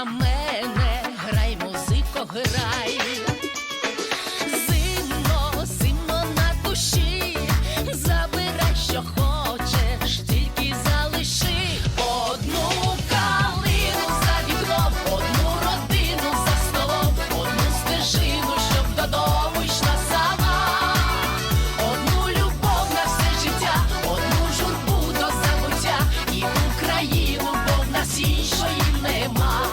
на мене, грай, музико, грай, зимно, зимно на душі, забирай, що хочеш, тільки залиши одну калину за вікном, одну родину за столом, одну стежину, щоб додому йшла сама, одну любов на все життя, одну журбу до забуття і Україну, бо в нас іншої нема.